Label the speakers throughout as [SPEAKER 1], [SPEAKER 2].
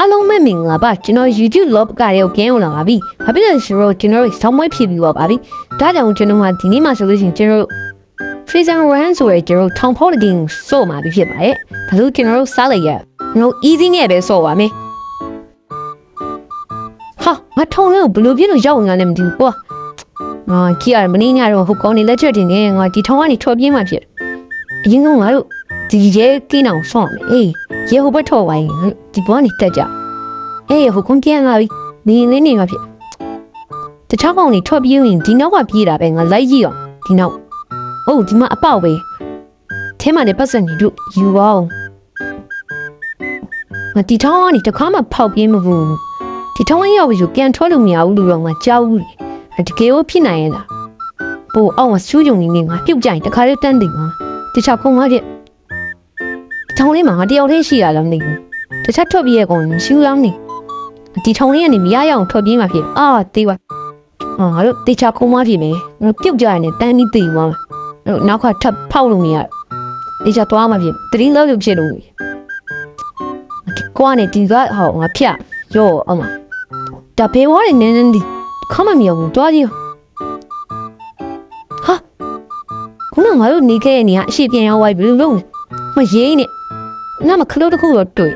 [SPEAKER 1] အားလုံးပဲမင်္ဂလာပါကျွန်တော် YouTube log ကရေကိုကျင်းဝင်လာပါပြီ။ဘာဖြစ်လဲဆိုတော့ကျွန်တော်တို့ဆောင်းမွေးဖြစ်ပြီးတော့ပါပြီ။ဒါကြောင့်ကျွန်တော်ကဒီနေ့မှဆိုလို့ရှိရင်ကျွန်တော်တို့ Freezer Run ဆိုရကျွန်တော်တို့ထောင်ဖောက်တဲ့ game စော့မှာပြီဖြစ်ပါတယ်။ဒါဆိုကျွန်တော်တို့စားလိုက်ရကျွန်တော် easy နဲ့ပဲစော့ပါမယ်။ဟာငါထုံလေးကိုဘယ်လိုပြည့်လို့ရောက်ဝင်လာလဲမသိဘူးကွာ။ငါကြည့်ရမနေညတော့ဟိုကောင်းနေလက်ချက်တင်နေငါဒီထောင်ကနေထွက်ပြေးမှဖြစ်။အရင်ကငါတို့ ဒီရဲကင်းအောင်ဆော့မယ်။အေးရဲဟိုဘက်ထော်ဝိုင်းဒီဘောကနေတက်ကြ။အေးဟိုကွန်ပြန်လာပြီနေနေနေမှာဖြစ်တခြားကောင်တွေထွက်ပြေးရင်ဒီနောက်ကပြေးတာပဲငါလိုက်ကြည့်အောင်ဒီနောက်အိုးဒီမှာအပေါက်ပဲထဲမှာလည်းပတ်စံနေတို့ယူပါအောင်ငါဒီထောင်းကနေတခါမှဖောက်ပြေးမဘူးဒီထောင်းလေးရောက်ပြီးပြန်ထွက်လို့မရဘူးလို့တော့ငါကြောက်ဘူးလေတကယ်ကိုဖြစ်နိုင်ရဲ့လားပို့အောင်မဆူးကြုံနေနေငါပြုတ်ကြရင်တခါလေးတန်းတင်ငါတခြားခုံငါတဲ့ ထောင်းလေးမှာငါတယောက်တည်းရှိရလားမသိဘူးတခြားထွက်ပြေးရကောင်မရှိဘူးလားမသိဘူးဒီထုံလေးကနေမရရအောင်ထွက်ပြေးမှာဖြစ်အာတေးပါအာငါတို့တေချာခုံးမဖြစ်မယ်ငါတို့ပြုတ်ကြရနေတန်းပြီးတေးသွားမှာအဲ့တော့နောက်ကထပ်ဖောက်လို့မရတေချာသွားမှာဖြစ်တရင်လောက်လို့ဖြစ်လို့ကွာနေဒီကဟောငါဖြတ်ရောအမဒါဘေးဝါးနေနေနေဒီခမမရဘူးတွားကြည့်ဟာခုနကငါတို့နေခဲ့တဲ့နေရာအရှိပြန်ရောက်သွားပြီဘယ်လိုလုပ်လဲမရေးနဲ့ နားမခလို့တစ်ခုတော့တွေ့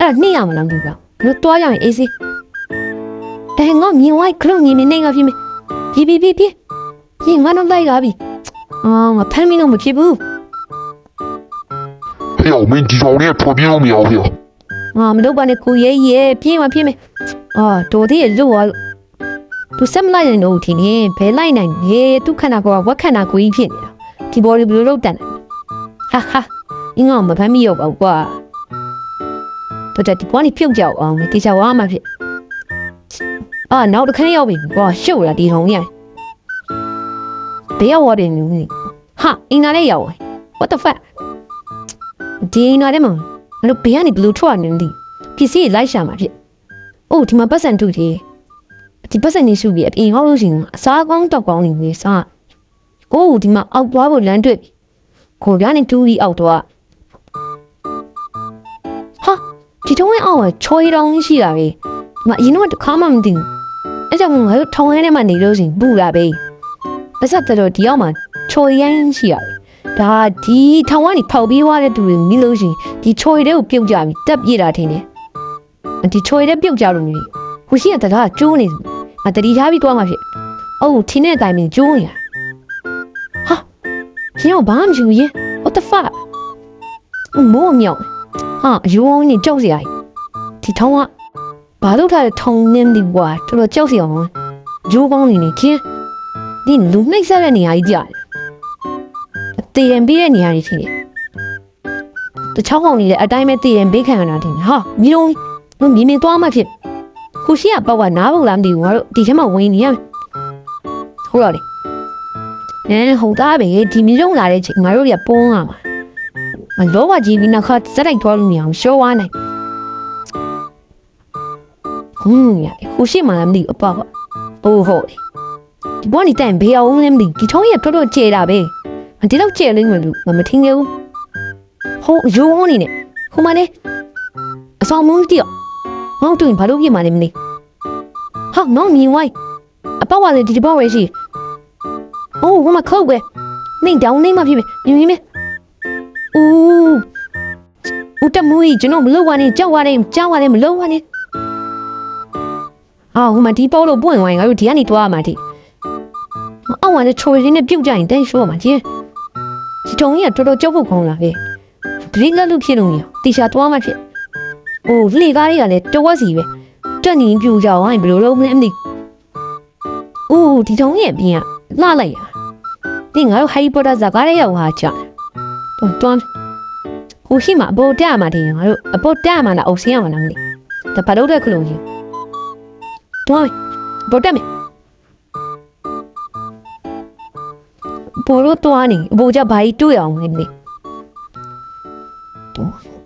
[SPEAKER 1] အဲ့ဒါနှိမ့်ရမလားမသိဘူးလို့တွားရရင်အေးစေးအဲငါမြင်ဝိုက်ခလုံးမြင်နေနေငါဖြစ်မယ်ပြီပြီပြီပြီပြီငါတော့လိုက်လာပြီအော်ငါဖမ်းမင်းတော့မဖြစ်ဘူး
[SPEAKER 2] ဟဲ့အောင်မင်းဒီကောင်နဲ့ထွက်ပြေးလို့မရဘူးဟဲ့
[SPEAKER 1] ငါမလုပ်ပါနဲ့ကိုရဲရဲပြေးမှပြေးမယ်အာတော်သေးလို့ရသူစက်မလိုက်ရင်တော့ထင်နေဘယ်လိုက်နိုင်လဲသူခန္ဓာကိုယ်ကဝက်ခန္ဓာကိုယ်ကြီးဖြစ်နေတာဒီဘော်ဒီဘယ်လိုလုပ်တန်လဲဟာဟာ အင်းငါမဖမ်းမိရောပါဘူးကွာတော်တယ်ဒီဘော်နီပြုတ်ကြအောင်မတေချာဝါမှဖြစ်အာနောက်တစ်ခါရောက်ပြီကွာရှုပ်လာဒီထုံကြီးဘယ်ရောက်ဝတယ်နူးဟာအင်းနာလေးရောက် what the fuck ဒီအင်းနာလေးမအဲ့လိုဘေးကနေဘလူးထွက်နေတယ်ပစ္စည်းလိုက်ရှာမှာဖြစ်အိုးဒီမှာပတ်စံထုတယ်ဒီပတ်စံနေစုပြီးအပြင်ဟောက်လို့ရှိရင်အစားကောင်းတောက်ကောင်းနေပြီစားအိုးဒီမှာအောက်သွားဖို့လမ်းတွေ့ပြီကိုပြားနေတူးပြီးအောက်သွား ဒီထုံးရဲ့အောက်ကချွေးတောင်းရှိတာပဲဒီမှာအရင်တော့တစ်ခါမှမသိဘူးအဲ့ကြောင့်ငါတို့ထုံးရဲထဲမှာနေလို့ရှိရင်ပူတာပဲအဆက်တော်ဒီအောက်မှာချွေးရိုင်းရှိရတယ်ဒါဒီထောင်ကနေဖောက်ပြီးွားတဲ့သူတွေမိလို့ရှိရင်ဒီချွေတွေကိုပြုတ်ကြပြီတက်ပြေးတာထင်တယ်ဒီချွေတွေပြုတ်ကြလို့မလို့ဟိုရှိကတကားကျိုးနေတယ်ငါတတိထားပြီးသွားမှာဖြစ်အိုးထင်းတဲ့အတိုင်းမင်းကျိုးနေရဟာရှင်ရောဘာမှမရှိဘူးရေ what the fuck မိုးမြောက် ဟာအယိုးနေကြောက်စရာဒီထောင်ကဘာလို့ထားတဲ့ထောင်နေဒီကွာတော်တော်ကြောက်စရာအောင်ဂျိုးကောင်းနေနေချင်းဒီလူနှိမ့်ဆက်တဲ့နေရာကြီးကြာတယ်တည်ရင်ပြီးတဲ့နေရာကြီးထင်တယ်တချောင်းကောင်နေတဲ့အတိုင်းပဲတည်ရင်ဘေးခံရတာထင်တယ်ဟာမီလုံးမြင်မြင်သွားမှဖြစ်ခုရှိကပေါ့က နားဖို့လားမသိဘူးငါတို့ဒီထဲမှာဝင်နေရမယ်ဟုတ်တော့လေနဲဟုတ်သားပဲဒီမီလုံးလာတဲ့ချိန်ငါတို့ကပုံးရမှာမလောကကြီးပြီးနောက်ခါစက်လိုက်သွားလို့မရအောင်ရှော့ဝါနိုင်ဟွန်းရခုရှိမှလည်းမသိဘူးအပေါ့ပေါ့အိုးဟုတ်တယ်ဒီဘောနေတိုင်ဘေးအောင်လည်းမသိဘူးဒီထုံးရတော်တော်ကျဲတာပဲ ဒီလောက်ကျဲလိမ့်မယ်လို့ငါမထင်ခဲ့ဘူးဟိုရိုးဝန်းနေနဲ့ဟိုမနဲ့အဆောင်မုန်းတိရောငေါ့တွင်ဘာလို့ပြမှာလဲမသိဟာငေါ့မြင်ဝိုင်းအပေါ့ကလည်းဒီဒီပေါ့ပဲရှိအိုးဟိုမခုတ်ပဲနေတောင်းနေမှဖြစ်မယ်မြင်မြင်မယ်အိုးဦးတမူကြီးကျွန်တော်မလုပ်ပါနဲ့ကြောက်ရတယ်ကြောက်ရတယ်မလုပ်ပါနဲ့အာဟိုမဒီပေါ့လို့ပွင့်ဝိုင်းငါတို့ဒီကနေတွားမှာတိအောက်ဝါနဲ့ချိုရင်းနဲ့ပြုတ်ကြရင်တိတ်ရှိုးမှာကြီးဒီတုံကြီးကတော်တော်ကြောက်ဖို့ကောင်းလာပဲဒရိလက်လို့ဖြစ်လို့မရတီရှာတွားမှဖြစ်အိုးလေကားတွေကလည်းတဝက်စီပဲတက်နေပြူကြအောင်ဘယ်လိုလုပ်မလဲမသိအိုးဒီတုံကြီးရဲ့ပြင်ကလှလိုက်ရဒီငါတို့ဟယ်ရီပိုတာဇာကားရဲ့ရောက်ဟာကြာ တွန်းတွန်းဟိုရှိမှာအပေါ်တက်မှာတင်ငါတို့အပေါ်တက်မှာလားအုပ်ဆင်းရမှာလားမသိဒါဘာလို့တဲ့ခလုံးကြီးတွန်းအပေါ်တက်မယ်ဘောလို့တွားနေအပေါ်ကြဘာကြီးတွေ့အောင်လဲမသိ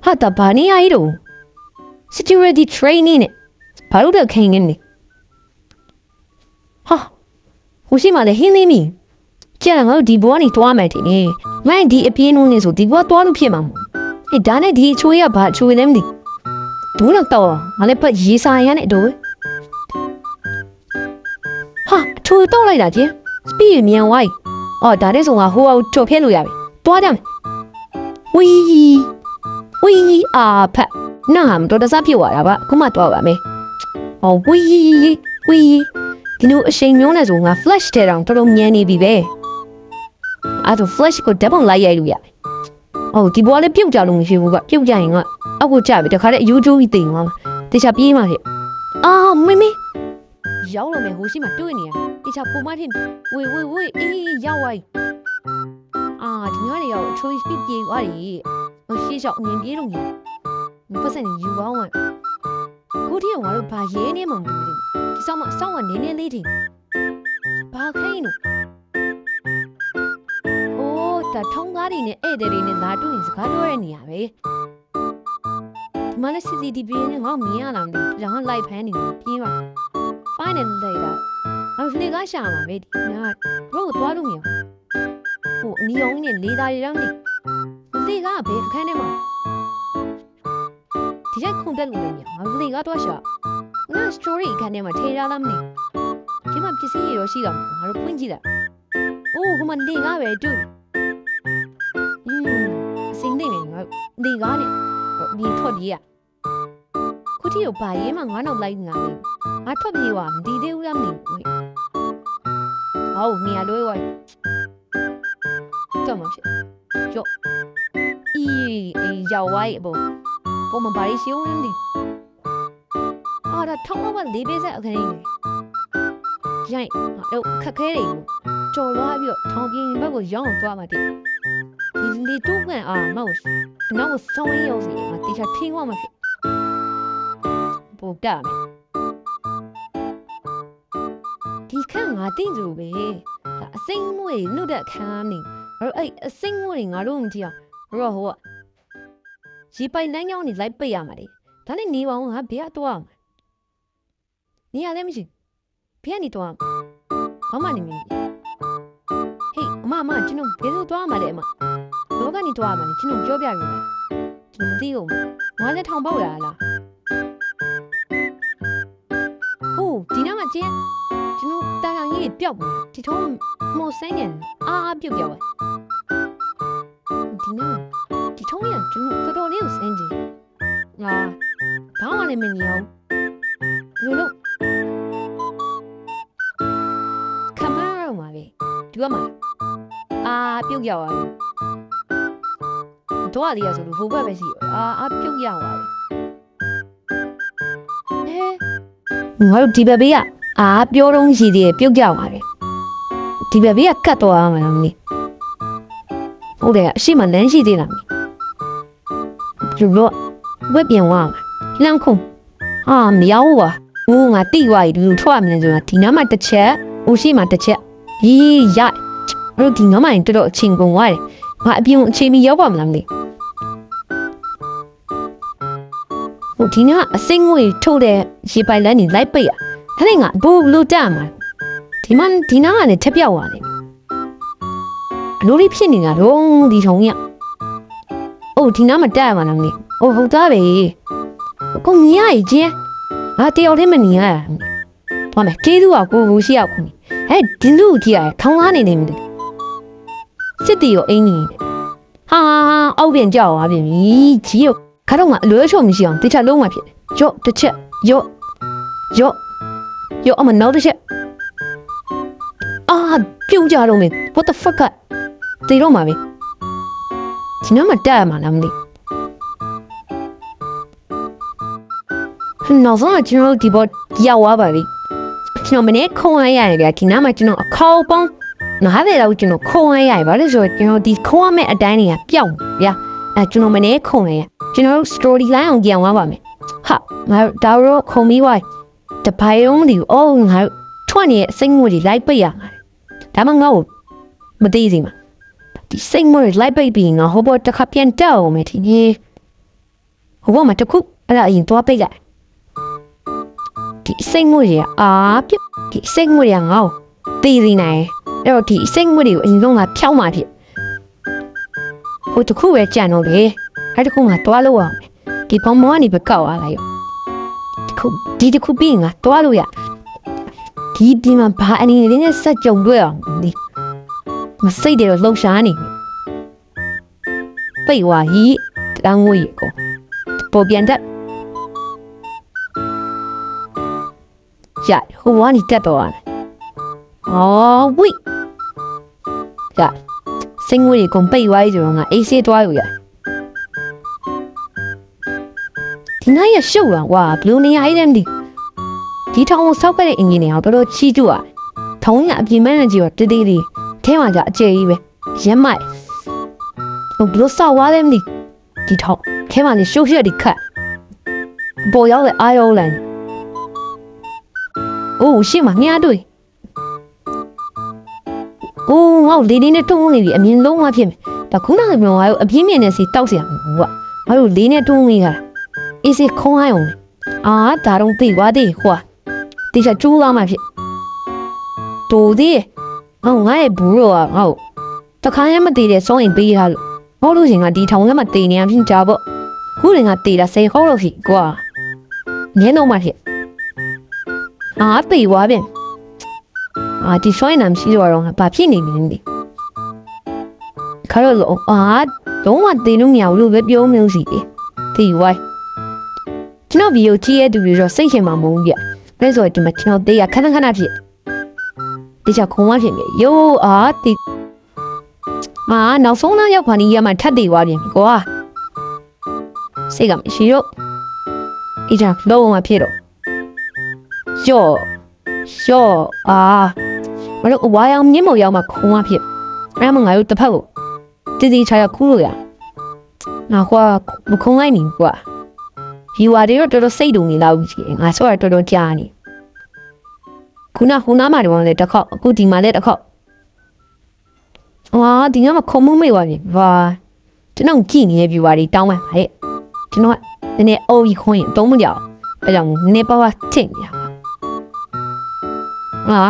[SPEAKER 1] ဟာတာဘာနေရည်တော့ security training နဲ့ဘာလို့တဲ့ခိုင်နေလဲဟာဟိုရှိမှာလေဟင်းလေးမီ ကျန်ငါတို့ဒီဘွားနေတွားမယ်တင်နေမိုင်းဒီအပြင်းနှုံးနေဆိုဒီဘွားတွားလို့ဖြစ်မှာမို့ဟဲ့ဒါနဲ့ဒီအချိုးရဘာအချိုးလဲမသိဒူးတော့တော့ငါလည်းပတ်ရေးစာရမ်းနဲ့အတူပဲဟာအထူတော့လိုက်တာချင်းစပီးမြန်ဝိုင်းအော်ဒါတဲ့ဆိုငါဟိုအောင်ထုတ်ဖျက်လို့ရပြီတွားကြမယ်ဝီဝီအာဖက်နာမတော်တဆဖြစ်သွားတာပါအခုမှတွားပါမယ်ဟောဝီဝီဒီလိုအချိန်မျိုးနဲ့ဆိုငါ flash ထဲတောင်တော်တော်မြန်နေပြီပဲ အဲ့ဒါ flash ကိုဓာတ်ပုံလိုက်ရိုက်လို့ရတယ်။အော်ဒီဘွားလေးပြုတ်ကြလို့မရှိဘူးကပြုတ်ကြရင်ကအောက်ကိုကျပြီတခါတည်းအယူကျိုးကြီးတိမ်သွားမှာတေချာပြေးမှာဖြစ်။အာမမေမေရောက်လို့မယ်ဟိုရှိမှတွေ့နေရတေချာပုံမထင်ဝေဝေဝေအေးရောက်သွားပြီ။အာဒီညနေရောက်အချိုးပြပြေးသွားပြီ။ဟိုရှေ့လျှောက်အမြင်ပြေးလို့ညမပတ်စံယူကောင်းဝင်ကိုတီကငါတို့ဘာရေးနေမှမသိဘူးဒီဆောင်မအဆောင်ကနည်းနည်းလေးထင်ဘာခိုင်းလို့အိုး ဒါထုံးကားတွေနဲ့ဧည့်သည်တွေနဲ့လာတွေ့ရင်စကားပြောရတဲ့နေရာပဲဒီမှာလည်း CCTV နဲ့ငါ့ကိုမြင်ရလားမသိဘူးဒါက live ဖမ်းနေတယ်ပြေးပါ final later အော်လေကရှာမှာပဲဒီငါတို့သွားလို့မရဟိုအနီအောင်နဲ့လေးသားတွေတော့နေလေကဘယ်အခန်းထဲမှာဒီရက်ခုန်တက်လို့လည်းမရငါလေကတော့ရှာငါ story အခန်းထဲမှာထေးရလားမသိဒီမှာပစ္စည်းတွေတော့ရှိတာမဟုတ်ငါတို့ဖွင့်ကြည့်လိုက်အိုးဟိုမှာလေကပဲတူ ဒီကားနဲ့ဒီထွက်ပြေးရခုတီကိုဘာရေးမှငါနောက်လိုက်ငါလေငါထွက်ပြေးွာမဒီသေးဘူးလားမသိဘူးဟောနေရာလွဲွာတော့မဖြစ်ကြော့အီးအေးရောက်ဝိုင်းအပေါ်ပေါ်မှာဘာလို့ရှင်းဝင်ဒီအာဒါထောင်းမလေးပေးဆက်အခန်းကြီးရိုက်အဲ့ခက်ခဲတွေကိုကြော်လွားပြီးတော့ထောင်းပြင်းဘက်ကိုရောင်းအောင်သွားမှတည်း ဒီလေတူကန်အာမောက်နောက်ဆောင်းရုံစီငါတေချာထင်းသွားမှာဖြစ်ပို့တာမယ်ဒီခန့်ငါတင်ကြပဲဒါအစိမ့်မွေနှုတ်တဲ့ခမ်းနေအဲ့အဲ့အစိမ့်မွေငါတို့မကြည့်အောင်ရောဟိုကရေပိုင်လမ်းကြောင်းနေလိုက်ပိတ်ရမှာလေဒါနဲ့နေပါဦးငါဘယ်ကတော့မှာနေရလည်းမရှိဘယ်ကနေတော့ဘာမှနေမင်းဟေးအမအမကျွန်တော်ဘယ်လိုတော့မှာလဲအမ လောကနေတော့မှလည်းကျွန်တော်ပြောပြပြီလားကျွန်တော်မသိဘူးငါလည်းထောင်ပေါက်ရလားဟုတ်ဒီနားမှာကျင်းကျွန်တော်တာကောင်ကြီးပျောက်ပြီဒီထုံးမော်ဆိုင်နေအာအာပြုတ်ပြောက်သွားဒီနားဒီထုံးရကျွန်တော်တော်တော်လေးကိုစင်းကြည့်ငါဘာမှလည်းမမြင်အောင်လို့လို့ကင်မရာမှာပဲဒီကမှာအာပြုတ်ရောက်သွားပြီ တော့လေးရဆိုလို့ဟိုဘက်ပဲရှိရအာအပြုတ်ရသွားပြီဟဲငါတို့ဒီဘက်ဘေးကအာပြောတော့ရှိသေးတယ်ပြုတ်ကြသွားတယ်ဒီဘက်ဘေးကကတ်သွားမှာမင်းဟုတ်တယ်အရှိမလမ်းရှိသေးလားမင်းကျလို့ဝက်ပြန်သွားမှာလမ်းခုံအာမရောက်ပါဘူးငါတိသွားပြီဒီလိုထွက်ရမလဲဆိုတာဒီနားမှာတစ်ချက်ဦးရှိမှာတစ်ချက်ရီးရအဲ့တော့ဒီနားမှာတော်တော်အချင်းကုန်သွားတယ်ငါအပြင်အချိန်မီရောက်ပါမလားမသိ ဟိုဒီကအစိမ့်ငွေထုတ်တဲ့ရေပိုင်လန်းနေလိုက်ပိတ်ရဒါနဲ့ငါဘူလို့တက်မှာဒီမဒီနာကလည်းထက်ပြောက်သွားတယ်အလိုလေးဖြစ်နေတာတော့ဒီထုံရအိုးဒီနာမတက်ရမှာလားမသိအိုးဟုတ်သားပဲကိုမြင်ရည်ချင်းငါတယောက်တည်းမနေရတာဘာမဲကျေးဇူးကကိုကိုရှိရောက်ခုဟဲ့ဒီလူကြီးရထောင်းကားနေနေမလို့စစ်တီရောအင်းကြီးဟာအောက်ပြန်ကြောက်သွားပြီကြီးရော ခါတော့ကအလွဲချုံမရှိအောင်တခြားလုံးဝဖြစ်တယ်ရော့တစ်ချက်ရော့ရော့ရော့အမနောက်တစ်ချက်အာပြုံးကြတော့မင်း what the fuck ကတေတော့မှာပဲဒီနောက်မှာတက်ရမှာလားမသိဘူးနောက်ဆုံးကကျွန်တော်တို့ဒီဘောရောက်သွားပါပြီကျွန်တော်မနေ့ခုံရရတယ်ဗျာဒီနားမှာကျွန်တော်အခေါက်ပေါင်းနားတယ်တော့ကျွန်တော်ခုံရရတယ်ဗါလို့ဆိုတော့ကျွန်တော်ဒီခုံရမယ့်အတိုင်းတွေကပျောက်နေဗျာအဲကျွန်တော်မနေ့ခုံရရ ကျွန်တော်တို့ story line အောင်ကြံသွားပါမယ်ဟာငါတို့ဒါတော့ခုံပြီးသွားတပိုင်လုံးဒီအော်ငါတို့ထွက်နေတဲ့အစိမ့်ငွေတွေလိုက်ပိတ်ရမှာဒါမှငါ့ကိုမသိစီမှာဒီစိမ့်ငွေတွေလိုက်ပိတ်ပြီးငါဟိုဘောတစ်ခါပြန်တက်အောင်မယ်ဒီနေ့ဟိုဘောမှာတစ်ခုအဲ့ဒါအရင်သွားပိတ်လိုက်ဒီစိမ့်ငွေတွေကအာပြစ်ဒီစိမ့်ငွေတွေကငါ့ကိုသိစီနိုင်အဲ့တော့ဒီစိမ့်ငွေတွေကိုအရင်ဆုံးငါဖြောင်းมาဖြစ်ဟိုတစ်ခုပဲကြံတော့လေ အဲ့တခုမှတွားလို့အောင်မယ်ဒီပုံမောကနေပဲကောက်သွားလိုက်ရောဒီခုဒီတစ်ခုပြီးရင်ငါတွားလို့ရဒီဒီမှာဘာအနေနဲ့စက်ကြုံတွေ့အောင်ဒီမစိတ်တယ်တော့လှုပ်ရှားနေပြီပိတ်ဝါဟီတန်းငွေကိုပေါ်ပြန်တက်ရဟိုကနေတက်တော့ရတယ်အော်ဝိရစင်ငွေကိုပိတ်ဝါးဆိုတော့ငါအေးဆေးတွားလို့ရ ဒီနိုင်ရရှုပ်လာကွာဘလူးနေရာအိမ်ဒီဒီထောင်ကိုစောက်ခဲ့တဲ့အင်ဂျင်နီယာကိုတော်တော်ချီးကျူอ่ะထုံးရအပြင်မန်နေဂျာတတိတိထဲမှာကြအကျယ်ကြီးပဲရက်မိုက်ဟိုဘလို့စောက်သွားတယ်မသိဒီထောင်ထဲမှာနေရှုပ်ရက်ဒီခတ်ပေါ်ရောက်တဲ့အာယောလန်အိုးရှေ့မှာမြားတွေ့အိုးငေါ့လေးလေးနဲ့တုံးနေပြီအမြင်လုံးဝဖြစ်မယ်ဒါခုနကပြောငါတို့အပြင်းမြင်နေစီတောက်เสียမှာကွာငါတို့လေးနဲ့တုံးနေတာ အေးစေခုံးဟိုင်းအောင်အာဒါတော့ သိသွားသေးခွာတေချာကျူးလာမှဖြစ်တိုးသေးဟောငါရဲ့ဘူးတော့ငါ့ကိုတခါရမသေးတဲ့စောရင်ပေးရလို့ဟောလို့ရှင်ကဒီထောင်ထဲမှာတေနေရဖြစ်ကြပေါ့ခုရင်ကတေတာစေခေါ်လို့ဖြစ်ကွာနင်းတော့မှဖြစ်အာတေသွားပြန်အာဒီစောရင်နမ်ရှိတော့တော့ဘာဖြစ်နေနေလဲခါတော့လို့အာတော့မတေလို့မရ ကျွန်တော်ဗီဒီယိုကြည့်ရတဲ့သူတွေတော့စိတ်ရှင်မှာမဟုတ်ဘူးပြ။ဒါဆိုရင်ဒီမှာကျွန်တော်တေးရခဏခဏဖြစ်။ဒီချက်ခုံမဖြစ်မြေ။ယိုးအာတီ။မာနောက်ဆုံးတော့ရောက်ခါနီးရမှထပ်တေးသွားပြင်ကွာ။စိတ်ကမရှိတော့။အီတာလုံးဝဖြစ်တော့။ယော့ယော့အာမလို့ဝါရောင်မြင့်မော်ရောက်မှခုံမဖြစ်။အဲ့မှာငါတို့တစ်ဖက်ကိုတည်တည်ချာချာခူးလို့ရ။ငါကွာမခုံလိုက်နေကွာ။ viewer တွေတော့တော်တော်စိတ်တုံနေလောက်ကြီးငါဆိုရတော်တော်ကြားနေခုနခုနမှာတော့လည်းတစ်ခေါက်အခုဒီမှာလည်းတစ်ခေါက်ဟာဒီကမှာခုံမမေ့ပါပြီဘာကျွန်တော်ကြည့်နေတဲ့ viewer တွေတောင်းပန်ပါဟဲ့ကျွန်တော်ကနည်းနည်းအိုးကြီးခွင်းရင်တုံးမကြောက်အဲကြောင့်နည်းနည်းပါးပါးထင်နေတာဟာ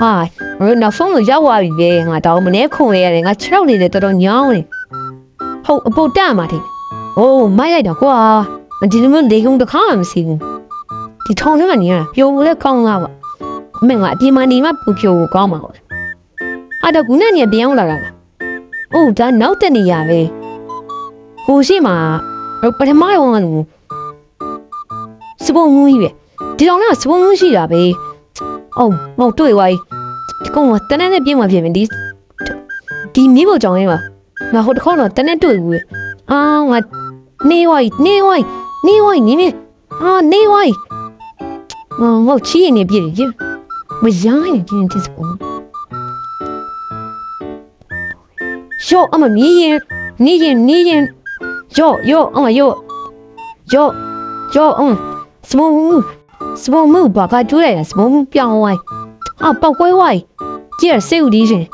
[SPEAKER 1] ဟာရနောက်ဆုံးတော့ရောက်သွားပြီပဲငါတောင်းမနေခုံရရတယ်ငါ6ရောက်နေတယ်တော်တော်ညောင်းနေဟုတ်အပုတ်တက်မှာထင်အိုးမိုက်လိုက်တော့ကွာ ဒီလိုမျိုးလေကုံတစ်ခါမှမရှိဘူးဒီထောင်ထဲမှာနေရတာပျော်လို့လည်းကောင်းလားပါအမေကအပြင်မှာနေမှပူပျော်ကိုကောင်းမှာပါအဲ့တော့ခုနကနေပြောင်းလာတာလားအိုးဒါနောက်တက်နေရပဲဟိုရှိမှာပထမရောကလူစပုံမှုကြီးပဲဒီတောင်ကစပုံမှုရှိတာပဲအော်မဟုတ်တွေ့ဝိုင်းဒီကောင်ကတန်းနဲ့ပြင်းမှဖြစ်မယ်ဒီဒီမိဖို့ကြောင့်လေးပါငါဟိုတစ်ခေါက်တော့တန်းနဲ့တွေ့ဘူးအာငါနေဝိုင်းနေဝိုင်း နေဝိုင်းနေနေအာနေဝိုင်းငေါငေါချီနေပြည့်ရမရိုင်းနေပြည့်တဲ့စပေါ်ရော့အမမီးရင်နေရင်နေရင်ရော့ရော့အမရော့ရော့ရော့အမစမုံစမုံမူဘာကတူရဲစမုံပြောင်းဝိုင်းအောက်ပောက်ကွဲဝိုင်းကြည့်ရစေဦးဒီရှင်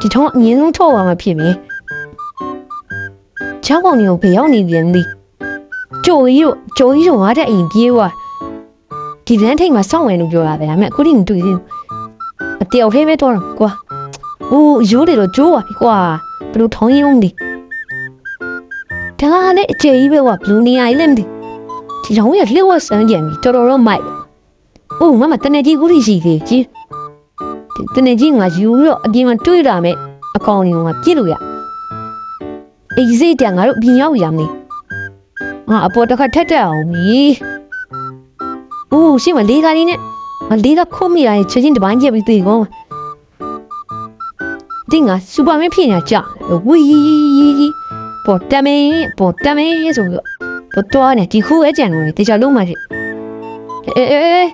[SPEAKER 1] ဒီထုံးအမြင်ဆုံးထောက်ပါမှဖြစ်ပြီချောင်းပေါင်တွေကိုဘယ်ရောက်နေပြန်လဲ ကျိုကြီးတို့ကျိုကြီးတို့ငါတဲ့အိမ်ပြေးသွားဒီလမ်းထိပ်မှာစောင့်ဝင်လို့ပြောတာပဲဒါပေမဲ့အခုထိမတွေ့သေးဘူးအတယောက်သေးပဲတော့ကွာအိုးရိုးတယ်လို့ကျိုးပါပြီကွာဘလို့ထောင်းရုံးဒီဒါလည်းအကျေကြီးပဲကွာဘလူးနေရာကြီးလည်းမသိဒီတော့ရလျှော့ဆန်းကြံပြီတော်တော်တော့မိုက်အိုးမမတနေကြီးကိုရှိသေးကြီးတနေကြီးငါယူပြီးတော့အပြင်မှာတွေးလာမယ်အကောင်ကြီးကပြစ်လို့ရအေးစိတ်တငါတို့အပြင်ရောက်ရမယ် ငါအပေါ်တစ်ခါထက်တက်အောင်မီ။အိုးရှင်းမလေးကားလေးနဲ့မလေးကခုံးမိတိုင်းချက်ချင်းတပန်းကျက်ပြီးသေးကောင်း။တင်းကစူပါမင်းဖြစ်နေကြ။ဝီပေါ်တမဲပေါ်တမဲဆိုတော့ပေါ်တော့နေဒီခုအကြံလို့တေချာလုံးမှဖြစ်။အေးအေး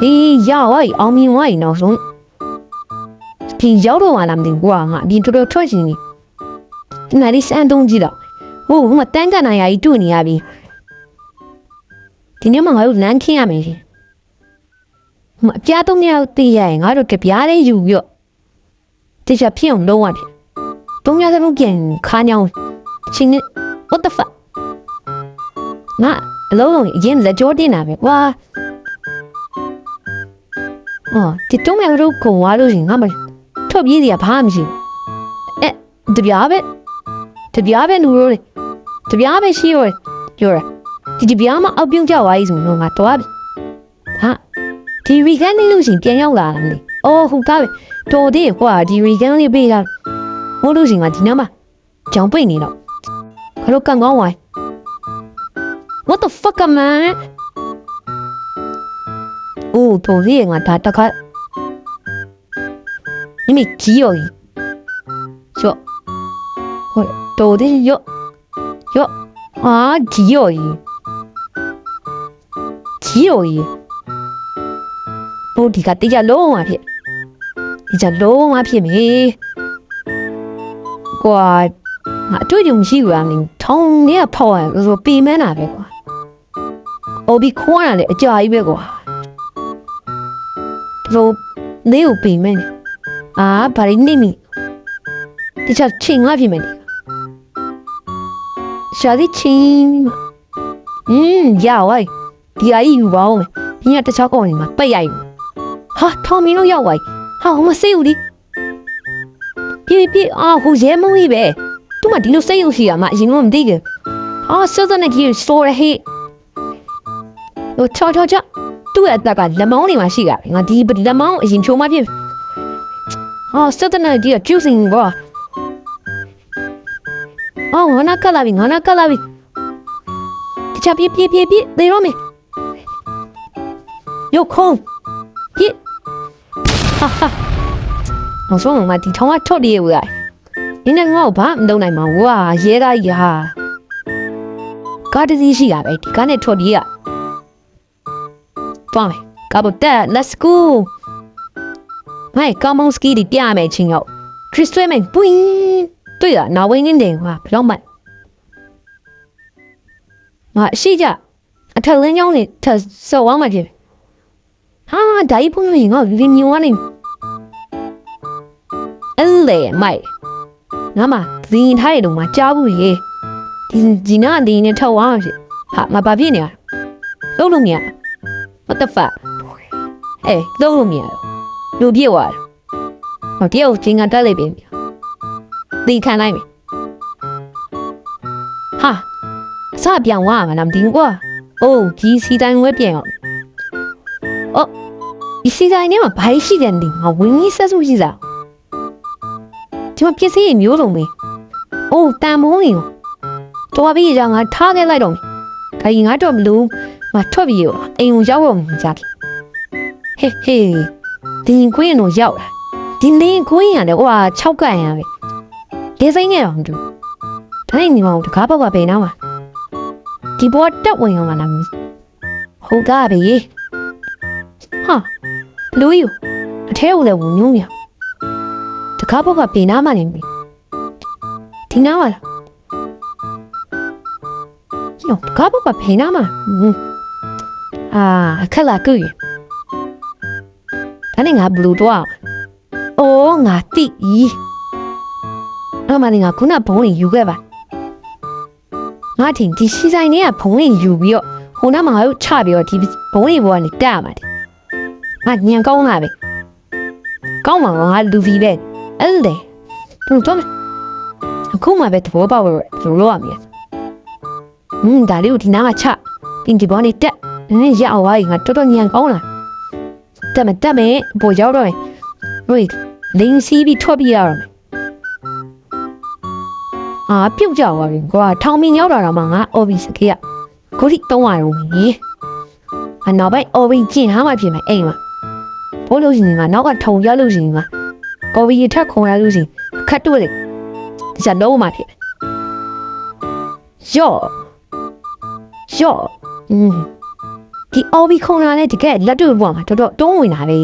[SPEAKER 1] ဟေးရဝိုင်းအောင်မြင်ဝိုင်းနောက်ဆုံးပြင်ရောက်တော့မှလာမသိဘူးကွာငါအပြင်တော်တော်ထွက်ချင်နေ။ဒီနေ့လေးစမ်းတုံးကြည့်တော့ဟိုမတန်းကန်နိုင်ရာကြီးတွေ့နေရပြီ။ ဒီနေ့မှငါတို့လမ်းခင်းရမယ်ရှင်။မအပြားသုံးယောက်တည်ရရင်ငါတို့ကြပြားလေးယူပြီးတော့တခြားဖြစ်အောင်လုံးဝဖြစ်။သုံးယောက်စလုံးပြန်ခါညောင်းချင်း what the fuck ငါအလုံးလုံးအရင်လက်ကြောတင်တာပဲကွာ။အော်ဒီတုံးမဲ့တို့ကုံသွားလို့ရှင်ငါမထွက်ပြေးစီကဘာမှမရှိဘူး။အဲတပြားပဲတပြားပဲလူရိုးလေတပြားပဲရှိရောပြော တာဒီဒီပြားမအောက်ပြုံးကြသွားပြီဆိုတော့ငါတော့ဟာဒီရီကန်နေလို့ရှရင်ပြန်ရောက်လာတာမလဲအော်ဟုတ်ကားပဲတော်သေးကွာဒီရီကန်လေးပေးတာဟိုလို့ရှရင်ငါဒီနားမှာကြောင်ပိတ်နေတော့ခလုတ်ကန်ကောင်းဝိုင်း What the fuck man အိုးတော်သေးငါဒါတခါ你没急哦，哟，我多的哟哟啊急 ကြီးတော်ကြီးဘိုးဒီကတိတ်ကြလုံးဝဖြစ်ဒီကြလုံးဝဖြစ်မေကွာငါအတွေ့အကြုံရှိဘူးလားမင်းထောင်းနေရဖောက်ရဆိုပေမန်းတာပဲကွာအိုဘီခွာရတယ်အကြာကြီးပဲကွာတော့နေကိုပေမန်းတယ်အာဘာရင်းနေနီဒီချက်ချင်းငါပြင်မယ်ရှာဒီချင်းอืมยาวไว้ ဒီအကြီးယူပါဦးမယ်ဒီကတခြားကောင်တွေမှာပိတ်ရိုက်ဘူးဟာထောင်မင်းတို့ရောက်သွားပြီဟာဟိုမစိတ်ဦးဒီပြေးပြေးအာဟိုရဲမုံကြီးပဲသူမဒီလိုစိတ်ဦးရှိရမှာအရင်ကမသိဘူးအာစောစောနဲ့ကြီးစတိုရဟေးဟိုချောချောချသူ့ရဲ့အသက်ကလက်မောင်းတွေမှာရှိတာပဲငါဒီလက်မောင်းအရင်ချိုးမှဖြစ်ဟာစောစောနဲ့ကြီးကကျူးစင်ကွာအော်ငါနာကလာပြီငါနာကလာပြီတခြားပြေးပြေးပြေးပြေးသေရောမေရု ပ်ခုံးပြေးဟာဟာ我说我妈地头啊臭的喂，人家我爸唔到来嘛，哇，野个呀，搞的这些呀呗，地干的臭的呀，装没，搞不得，Let's go，哎，搞蒙斯基的爹没亲友，Chris 没不应，对了，那我应电话不要买，啊，谁家？啊，他人家呢，他手王嘛 ဟာဓာကြီးဖုန်းရင်ငါဗီဒီယိုကနေအလေမိုက်ငါမဇင်ထားရတော့မှကြားဘူးရေဒီဂျီနာအတင်းနဲ့ထောက်သွားမှာဖြစ်ဟာငါဘာဖြစ်နေရလုံးလုံးနေရ what the fuck အေးလုံးလုံးနေရလူပြေသွားတယ်ဟောတယောက်ဂျင်ကတက်လိုက်ပြီတီခံလိုက်ပြီဟာအစပြောင်းသွားမှာလားမသိဘူးကွာအိုးကြီးစီတိုင်းဝဲပြောင်းအောင်အော် ဒီစီတိုင်းနဲ့မှာဘာရှိတယ်လဲငါဝင်းကြီးဆက်စုရှိစားဒီမှာပစ္စည်းတွေမျိုးစုံပဲ။အိုးတန်မိုးနေရော။တော်ပြီကြောင့်ငါထားခဲ့လိုက်တော့မယ်။ခိုင်ငါတော့မလို့ငါထွက်ပြီရောအိမ်ကိုရောက်တော့မှကြတယ်။ဟေးဟေးဒီကွင်းတော့ရောက်လာ။ဒီနေကွင်းရတယ်ဟိုဟာ6ကန်ရပဲ။ဒီစိမ့်နေအောင်တူ။ဒါနဲ့ညီမတို့တကားပေါက်ကပဲနားမှာ။ဒီဘောတက်ဝင်အောင်လာမလို့။ဟုတ်ကားပဲ။ဟာ လူယူအထဲကိုလည်းဝင်ညုံရ။တကားဘောက်ကပြင်နာမှနေပြီဒီနားပါလားယောတကားဘောက်ကပြင်နာမှဟွန်းအာအခက်လာကူရဒါနဲ့ငါဘလူးတော့အော်ငါတိဤအမလေးငါခုနဘုံလေးယူခဲ့ပါငါထင်ဒီစီဆိုင်လေးကဘုံလေးယူပြီးတော့ဟိုနားမှာငါတို့ချပြီးတော့ဒီဘုံလေးဘောကနေတက်ရမှာတယ် ငါညံကောင်းလာပဲကောင်းမှာငါလူဗီပဲအဲ့လေဘယ်တော့အခုမှပဲသဘောပေါက်လို့ဘယ်လိုရမလဲဟင်းဒါလေးကိုဒီနားကချပြင်ဒီဘောနေတက်နည်းရအောင်ဝိုင်းငါတော်တော်ညံကောင်းလာတက်မတက်မယ်ပေါ်ရောက်တော့မယ်ဝေးလင်းစီးပြီးထွက်ပြေးရတော့မယ်အာပြုတ်ကြပါပြီကွာထောင်မင်းရောက်တာတော့မှငါအော်ဘီစကေးကကိုထိတုံးရရုံကြီးအနောက်ပိုင်းအော်ဘီကျင်ဟာမှပြင်မယ်အိမ်မှာ ဘိုးလို့ရှိနေမှာနောက်ကထုံရလို့ရှိနေမှာကော်ဖီထက်ခုံရလို့ရှိရင်အခက်တွေ့တယ်ဒီချက်လုံးမှဖြစ်တယ်ယော့ယော့อืมဒီအော်ဘီခုံလာတဲ့တကယ်လက်တွေ့ဘွားမှာတော်တော်တုံးဝင်တာပဲ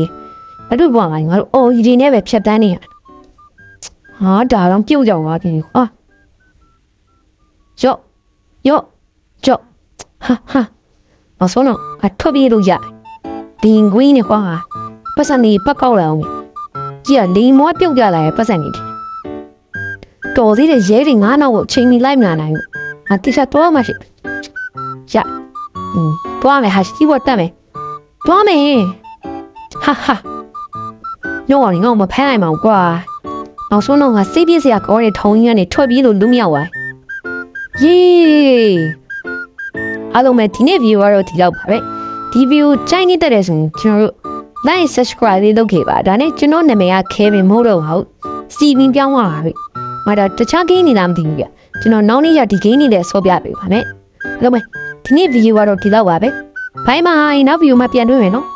[SPEAKER 1] လက်တွေ့ဘွားမှာငါတို့အော်ဒီနေပဲဖြတ်တန်းနေရဟာဒါတော့ပြုတ်ကြောင်သွားပြီအာယော့ယော့ယော့ဟာဟာမဆိုးတော့အထွက်ပြေးလို့ရတယ်ဘင်ကွင်းနဲ့ကွာ ပတ်စံနေပတ်ကောက်လာအောင်ကြီးကလိန်မွားပြုတ်ကြလာရဲ့ပတ်စံနေတယ်တော်သေးတဲ့ရဲတွေငါးနောက်ကိုချိန်မီလိုက်မလာနိုင်ဘူးငါတိကျတော့မှရှိရอืมတွားမယ်ဟာရှိဖို့တက်မယ်တွားမယ်ဟာဟာညောင်းရင်ငါ့ကိုမဖမ်းနိုင်ပါဘူးကွာနောက်ဆုံးတော့ငါစိတ်ပြည့်စရာကောတဲ့ထုံကြီးကနေထွက်ပြေးလို့လူမြောက်သွားယေးအားလုံးပဲဒီနေ့ view ကတော့ဒီလောက်ပါပဲဒီ view ချိုင်းနေတဲ့တဲ့ဆိုရင်ကျွန်တော်တို့ like subscribe လေးလုပ်ခဲ့ပါဒါနဲ့ကျွန်တော်နာမည်က Kevin မဟုတ်တော့ပါဘူး Steven ပြောင်းသွားပါပြီမတော်တခြား game နေလားမသိဘူးပြကျွန်တော်နောက်နေ့ရဒီ game နေနဲ့ဆောပြပေးပါမယ်အားလုံးပဲဒီနေ့ view ကတော့ဒီလောက်ပါပဲဘိုင်းမိုင်းနောက် view မှာပြန်တွေ့မယ်နော်